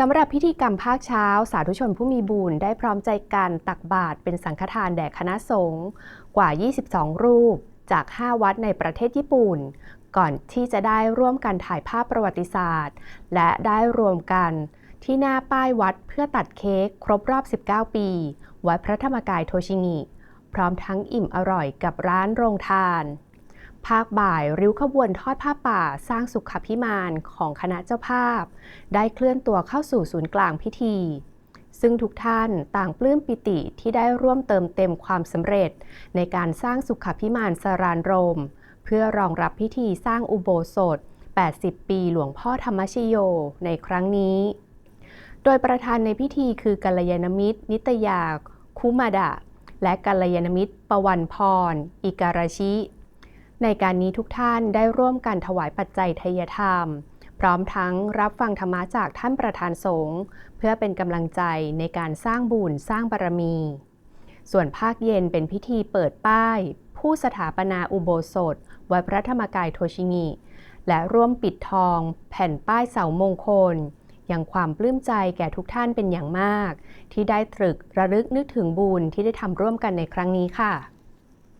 สำหรับพิธีกรรมภาคเช้า สาธุชนผู้มีบุญได้พร้อมใจกันตักบาตรเป็นสังฆทานแด่คณะสงฆ์กว่า 22 รูป จาก 5 วัดในประเทศญี่ปุ่น ก่อนที่จะได้ร่วมกันถ่ายภาพประวัติศาสตร์ และได้รวมกันที่หน้าป้ายวัดเพื่อตัดเค้กครบรอบ 19 ปี วัดพระธรรมกายโทชิงิ พร้อมทั้งอิ่มอร่อยกับร้านโรงทาน ภาคบ่ายริ้วขบวนทอดผ้าป่าสร้างสุขพิมานของคณะเจ้าภาพ ได้เคลื่อนตัวเข้าสู่ศูนย์กลางพิธี ซึ่งทุกท่านต่างปลื้มปิติที่ได้ร่วมเติมเต็มความสำเร็จ ในการสร้างสุขพิมานสรานโรม เพื่อรองรับพิธีสร้างอุโบสถ 80 ปีหลวงพ่อธรรมชโยในครั้งนี้ โดยประธานในพิธีคือกัลยาณมิตร นิตยาคุมาดะและกัลยาณมิตร ปวันพร อิการาชิ ในการนี้ทุกท่านได้ร่วมกันถวายปัจจัยทายธรรม พร้อมทั้งรับฟังธรรมะจากท่านประธานสงฆ์เพื่อเป็นกำลังใจในการสร้างบุญสร้างบารมี ส่วนภาคเย็นเป็นพิธีเปิดป้าย ผู้สถาปนาอุโบสถวัดพระธรรมกายโทชิงิ และร่วมปิดทอง แผ่นป้ายเสามงคลยังความปลื้มใจแก่ทุกท่านเป็นอย่างมาก ที่ได้ตรึกระลึกนึกถึงบุญที่ได้ทำร่วมกันในครั้งนี้ค่ะ